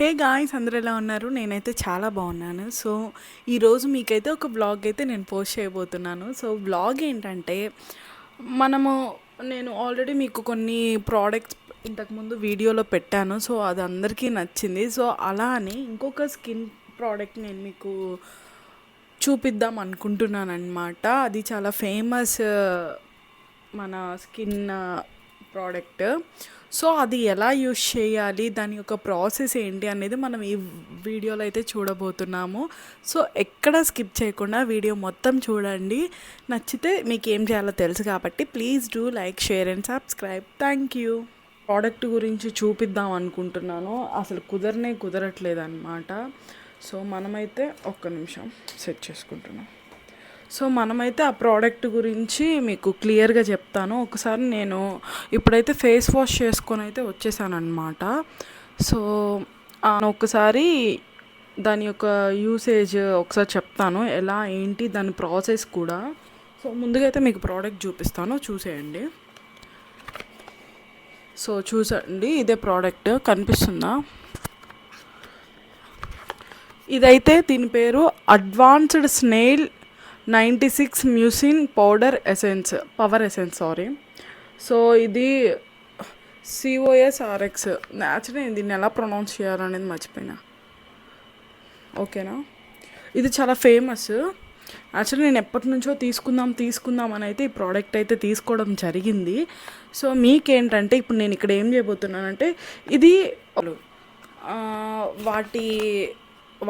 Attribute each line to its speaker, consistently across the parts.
Speaker 1: Hey guys అందరూ ఎలా ఉన్నారు? నేనైతే చాలా బాగున్నాను. సో ఈరోజు మీకైతే ఒక బ్లాగ్ అయితే నేను పోస్ట్ చేయబోతున్నాను. సో బ్లాగ్ ఏంటంటే మనము నేను ఆల్రెడీ మీకు కొన్ని ప్రోడక్ట్స్ ఇంతకుముందు వీడియోలో పెట్టాను. సో అది అందరికీ నచ్చింది. సో అలా అని ఇంకొక స్కిన్ ప్రోడక్ట్ నేను మీకు చూపిద్దాం అనుకుంటున్నాను అనమాట అది చాలా ఫేమస్ మన స్కిన్ ప్రోడక్ట్ సో అది ఎలా యూస్ చేయాలి? దాని యొక్క ప్రాసెస్ ఏంటి అనేది మనం ఈ వీడియోలో అయితే చూడబోతున్నాము. సో ఎక్కడ స్కిప్ చేయకుండా వీడియో మొత్తం చూడండి. నచ్చితే మీకు ఏం చేయాలో తెలుసు కాబట్టి please do like share and subscribe. Thank you. Product గురించి చూపిద్దాం అనుకుంటున్నాను. అసలు కుదరనే కుదరట్లేదు అనమాట సో మనమైతే ఒక్క నిమిషం సెట్ చేసుకుంటున్నాం. సో మనమైతే ఆ ప్రోడక్ట్ గురించి మీకు క్లియర్గా చెప్తాను. ఒకసారి నేను ఇప్పుడైతే ఫేస్ వాష్ చేసుకొని అయితే వచ్చేసాను అనమాట సో ఒకసారి దాని యొక్క యూసేజ్ ఒకసారి చెప్తాను. ఎలా ఏంటి దాని ప్రాసెస్ కూడా. సో ముందుగా అయితే మీకు ప్రోడక్ట్ చూపిస్తాను. చూసేయండి. సో చూసండి. ఇదే ప్రోడక్ట్. కనిపిస్తుందా? ఇదైతే దీని పేరు advanced snail ninety six mucin powder essence power essence sorry. So ఇది సిఓఎస్ఆర్ఎక్స్ యాక్చువల్లీ దీన్ని ఎలా ప్రొనౌన్స్ చేయాలనేది మర్చిపోయినా. ఓకేనా? ఇది చాలా ఫేమస్. యాక్చువల్లీ నేను ఎప్పటి నుంచో తీసుకుందాం తీసుకుందాం అని అయితే ఈ ప్రోడక్ట్ అయితే తీసుకోవడం జరిగింది. సో మీకేంటంటే ఇప్పుడు నేను ఇక్కడ ఏం చేయబోతున్నానంటే ఇది వాటి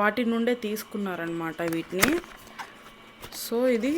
Speaker 1: వాటి నుండే తీసుకున్నారనమాట వీటిని. సో ఇది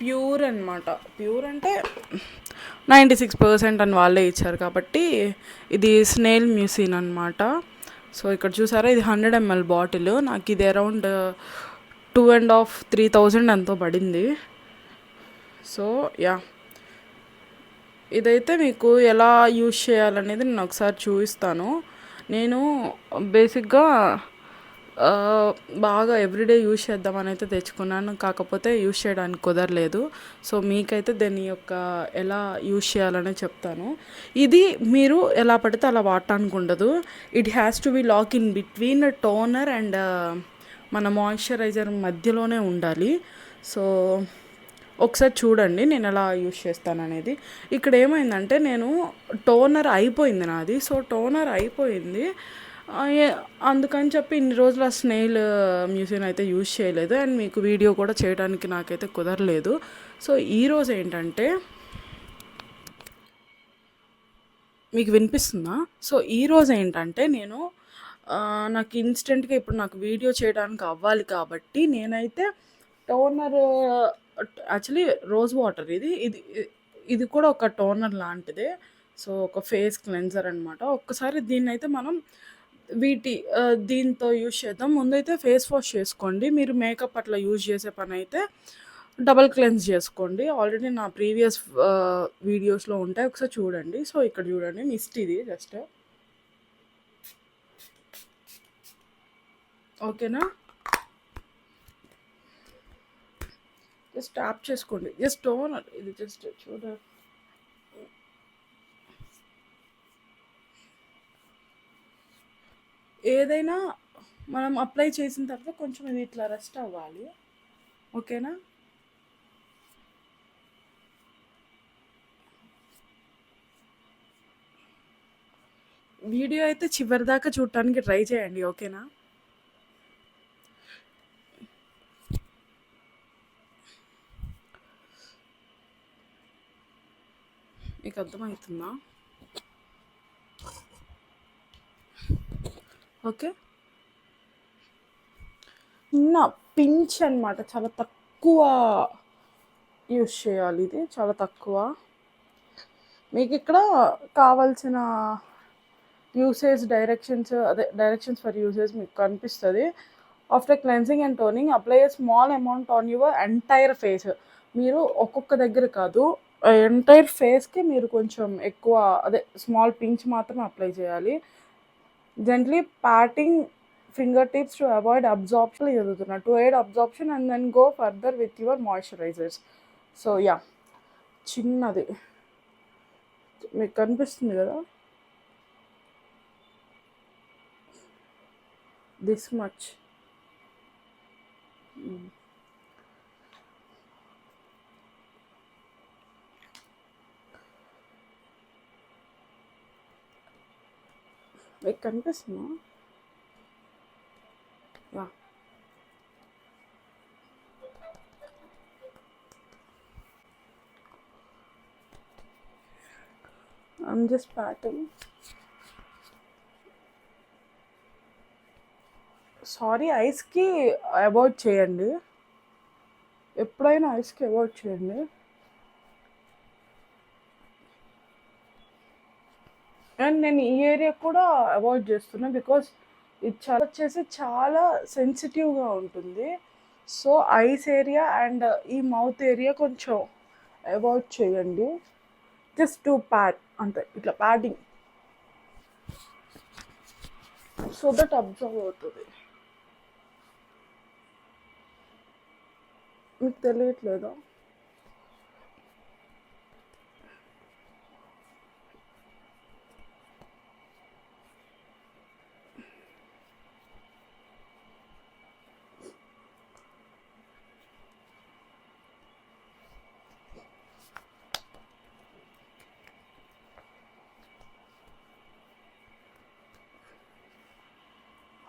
Speaker 1: ప్యూర్ అనమాట ప్యూర్ అంటే నైంటీ సిక్స్ పర్సెంట్ అని వాళ్ళే ఇచ్చారు కాబట్టి ఇది స్నేల్ మ్యూసిన్ అనమాట సో ఇక్కడ చూసారా ఇది హండ్రెడ్ ఎంఎల్ బాటిల్. నాకు ఇది around two and half three thousand ఎంతో పడింది. So yeah. ఇదైతే మీకు ఎలా యూజ్ చేయాలనేది నేను ఒకసారి చూపిస్తాను. నేను బేసిక్గా బాగా ఎవ్రీడే యూజ్ చేద్దామని అయితే తెచ్చుకున్నాను. కాకపోతే యూజ్ చేయడానికి కుదరలేదు. సో మీకైతే దీని యొక్క ఎలా యూజ్ చేయాలనే చెప్తాను. ఇది మీరు ఎలా పడితే అలా వాడటానికి ఉండదు. It has to be lock in between toner and మన మాయిశ్చరైజర్ మధ్యలోనే ఉండాలి. సో ఒకసారి చూడండి నేను ఎలా యూస్ చేస్తాను అనేది. ఇక్కడ ఏమైందంటే నేను టోనర్ అయిపోయింది నాది. సో టోనర్ అయిపోయింది. అందుకని చెప్పి ఇన్ని రోజులు ఆ స్నేల్ మ్యూజియం అయితే యూజ్ చేయలేదు. అండ్ మీకు వీడియో కూడా చేయడానికి నాకైతే కుదరలేదు. సో ఈరోజు ఏంటంటే మీకు వినిపిస్తుందా? సో ఈరోజు ఏంటంటే నేను నాకు ఇన్స్టెంట్గా ఇప్పుడు నాకు వీడియో చేయడానికి అవ్వాలి కాబట్టి నేనైతే టోనర్ యాక్చువల్లీ రోజ్ వాటర్ ఇది. ఇది ఇది కూడా ఒక టోనర్ లాంటిదే. సో ఒక ఫేస్ క్లెన్జర్ అనమాట ఒక్కసారి దీన్ని అయితే మనం వీటి దీంతో యూజ్ చేద్దాం. ముందైతే ఫేస్ వాష్ చేసుకోండి. మీరు మేకప్ అట్లా యూజ్ చేసే పని అయితే డబల్ క్లెన్స్ చేసుకోండి. ఆల్రెడీ నా ప్రీవియస్ వీడియోస్లో ఉంటాయి. ఒకసారి చూడండి. సో ఇక్కడ చూడండి. మిస్ట్ ఇది జస్ట్. ఓకేనా? జస్ట్ ట్యాప్ చేసుకోండి. జస్ట్ టోనర్ ఇది జస్ట్ చూడండి. ఏదైనా మనం అప్లై చేసిన తర్వాత కొంచెం ఇది ఇట్లా రెస్ట్ అవ్వాలి. ఓకేనా? వీడియో అయితే చివరి దాకా చూడటానికి ట్రై చేయండి ఓకేనా? మీకు అర్థమవుతుందా? ఓకే. చిన్న పించ్ అనమాట చాలా తక్కువ యూస్ చేయాలి ఇది. చాలా తక్కువ. మీకు ఇక్కడ కావాల్సిన యూసేజ్ డైరెక్షన్స్ అదే డైరెక్షన్స్ ఫర్ యూసేజ్ మీకు కనిపిస్తుంది. After cleansing and toning apply small amount on your entire face మీరు ఒక్కొక్క దగ్గర కాదు ఎంటైర్ ఫేస్కి మీరు కొంచెం ఎక్కువ అదే స్మాల్ పించ్ మాత్రం అప్లై చేయాలి. Gently patting finger tips to avoid absorption చదువుతున్నా to aid absorption and then go further with your moisturisers so yeah చిన్నది మీకు కనిపిస్తుంది కదా దిస్ మచ్ మీకు కనిపిస్తుందా? Yeah I'm just patting. Sorry ఐస్కి avoid చేయండి. ఎప్పుడైనా ఐస్కి అవాయిడ్ చేయండి. అండ్ నేను ఈ ఏరియా కూడా అవాయిడ్ చేస్తున్నా బికాస్ ఇది చాలా వచ్చేసి చాలా సెన్సిటివ్గా ఉంటుంది. సో ఐస్ ఏరియా అండ్ ఈ మౌత్ ఏరియా కొంచెం అవాయిడ్ చేయండి. జస్ట్ టు ప్యాడ్ అంతే ఇట్లా ప్యాడింగ్. సో దట్ అబ్జర్వ్ అవుతుంది. మీకు తెలియట్లేదా?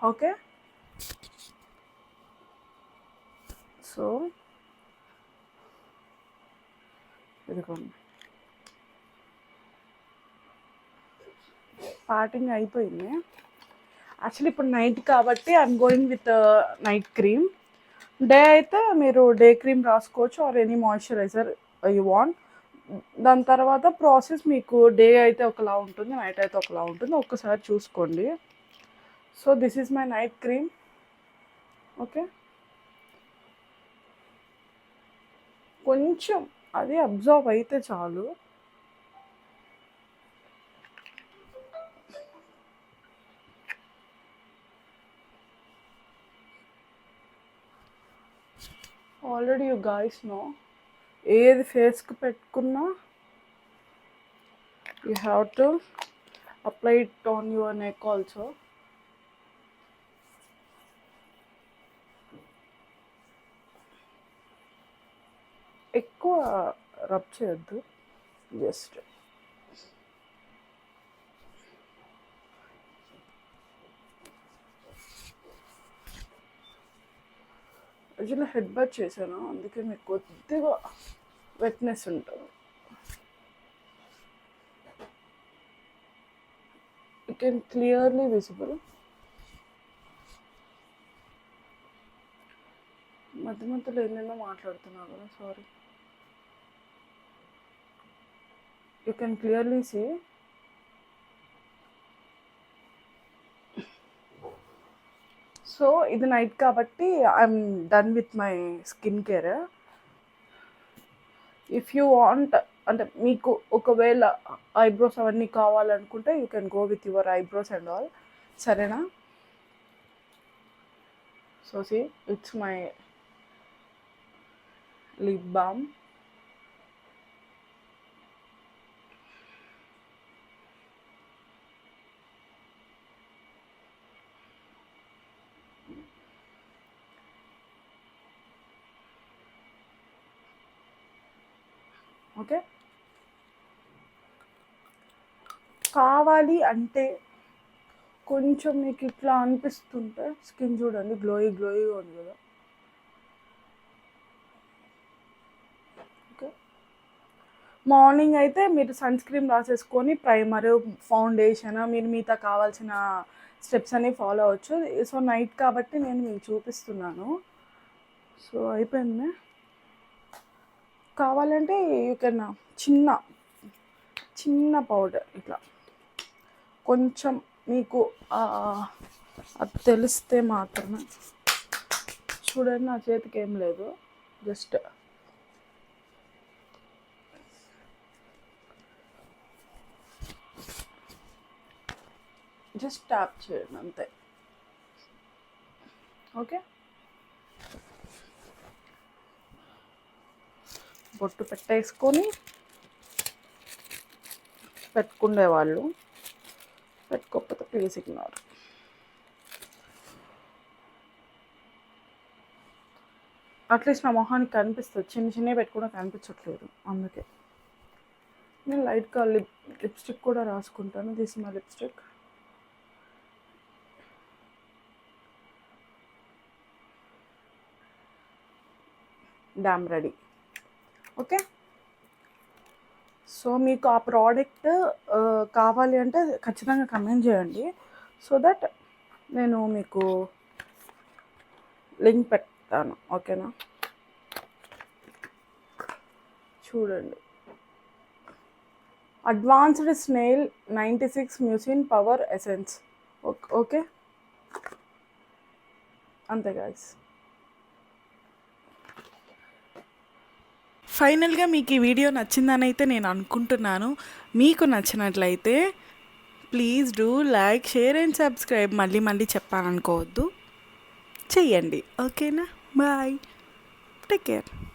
Speaker 1: ఓకే. సో ఇదిగోండి పార్టింగ్ అయిపోయింది. యాక్చువల్లీ ఇప్పుడు నైట్ కాబట్టి I'm going with night cream day అయితే మీరు డే క్రీమ్ రాసుకోవచ్చు or any moisturiser you want దాని తర్వాత ప్రాసెస్ మీకు డే అయితే ఒకలా ఉంటుంది నైట్ అయితే ఒకలా ఉంటుంది. ఒక్కసారి చూసుకోండి. So this is my night cream okay కొంచెం అది అబ్జర్వ్ అయితే చాలు. ఆల్రెడీ యూ గాయస్ నో ఏది ఫేస్కి పెట్టుకున్నా you have to apply it on your neck also ఎక్కువ రబ్ చేయొద్దు. జస్ట్ యాక్చువల్లీ హెడ్ బట్ చేశాను. అందుకే మీకు కొద్దిగా వెట్నెస్ ఉంటుంది. యూ కెన్ క్లియర్లీ విజిబుల్ మధ్య మధ్యలో ఎన్నెన్నో మాట్లాడుతున్నా కదా sorry you can clearly see so ఇది నైట్ కాబట్టి I'm done with my skin care if you want అంటే మీకు ఒకవేళ ఐబ్రోస్ అవన్నీ కావాలనుకుంటే you can go with your eyebrows and all సరేనా? So see it's my lip balm okay? కావాలి అంటే కొంచెం మీకు ఇట్లా అనిపిస్తుంటే స్కిన్ చూడండి గ్లోయి గ్లోయిగా ఉంది కదా. ఓకే? మార్నింగ్ అయితే మీరు సన్ స్క్రీన్ రాసేసుకొని ప్రైమర్ ఫౌండేషన్ మీరు మిగతా కావాల్సిన స్టెప్స్ అన్నీ ఫాలో అవ్వచ్చు. సో నైట్ కాబట్టి నేను మీకు చూపిస్తున్నాను. సో అయిపోయింది కావాలంటే యూ కెన్ చిన్న చిన్న పౌడర్ ఇట్లా. కొంచెం మీకు అది తెలిస్తే మాత్రమే. చూడండి నా చేతికి ఏం లేదు. జస్ట్ జస్ట్ ట్యాప్ చేయండి అంతే. ఓకే? బొట్టు పెట్టేసుకొని పెట్టుకునేవాళ్ళు పెట్టుకోకపోతే ప్లీజ్ అట్లీస్ట్ నా మొహానికి కనిపిస్తుంది. చిన్న చిన్నవి పెట్టుకున్నా కనిపించట్లేదు అందుకే. నేను లైట్గా లిప్ లిప్స్టిక్ కూడా రాసుకుంటాను. దిస్ మా లిప్స్టిక్. డామ్ రెడీ. ఓకే? సో మీకు ఆ ప్రోడక్ట్ కావాలి అంటే ఖచ్చితంగా కమెంట్ చేయండి. సో దట్ నేను మీకు లింక్ పెడతాను. ఓకేనా? చూడండి. Advanced snail ninety six mucin power essence. Okay అంతే గాయస్ ఫైనల్గా మీకు ఈ వీడియో నచ్చిందని అయితే నేను అనుకుంటున్నాను. మీకు నచ్చినట్లయితే please do like share and subscribe. మళ్ళీ మళ్ళీ చెప్పాలనుకోవద్దు. చెయ్యండి. ఓకేనా? బాయ్. Take care.